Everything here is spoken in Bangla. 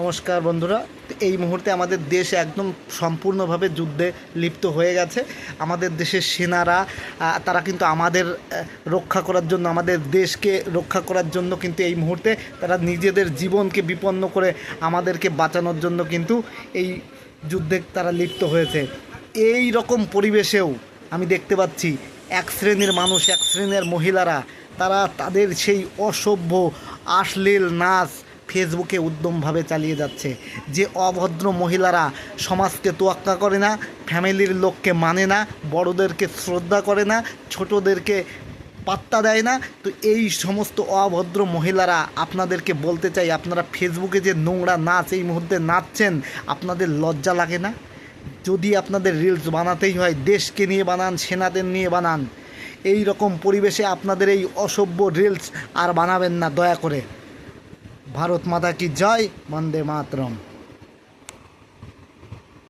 নমস্কার বন্ধুরা। এই মুহূর্তে আমাদের দেশ একদম সম্পূর্ণভাবে যুদ্ধে লিপ্ত হয়ে গেছে। আমাদের দেশের সেনারা তারা কিন্তু আমাদের রক্ষা করার জন্য, আমাদের দেশকে রক্ষা করার জন্য কিন্তু এই মুহূর্তে তারা নিজেদের জীবনকে বিপন্ন করে আমাদেরকে বাঁচানোর জন্য কিন্তু এই যুদ্ধে তারা লিপ্ত হয়েছে। এই রকম পরিবেশেও আমি দেখতে পাচ্ছি এক শ্রেণির মানুষ, এক শ্রেণির মহিলারা, তারা তাদের সেই অসভ্য, আশ্লীল নাচ ফেসবুকে উদ্যমভাবে চালিয়ে যাচ্ছে। যে অভদ্র মহিলারা সমাজকে তোয়াক্কা করে না, ফ্যামিলির লোককে মানে না, বড়দেরকে শ্রদ্ধা করে না, ছোটদেরকে পাত্তা দেয় না, তো এই সমস্ত অভদ্র মহিলারা আপনাদেরকে বলতে চাই, আপনারা ফেসবুকে যে নোংরা নাচ এই মুহূর্তে নাচছেন, আপনাদের লজ্জা লাগে না? যদি আপনাদের রিলস বানাতেই হয়, দেশকে নিয়ে বানান, সেনাদের নিয়ে বানান এই রকম পরিবেশে আপনাদের এই অসভ্য রিলস আর বানাবেন না, দয়া করে। ভারত মাতা কি জয়? বন্দে মাতরম।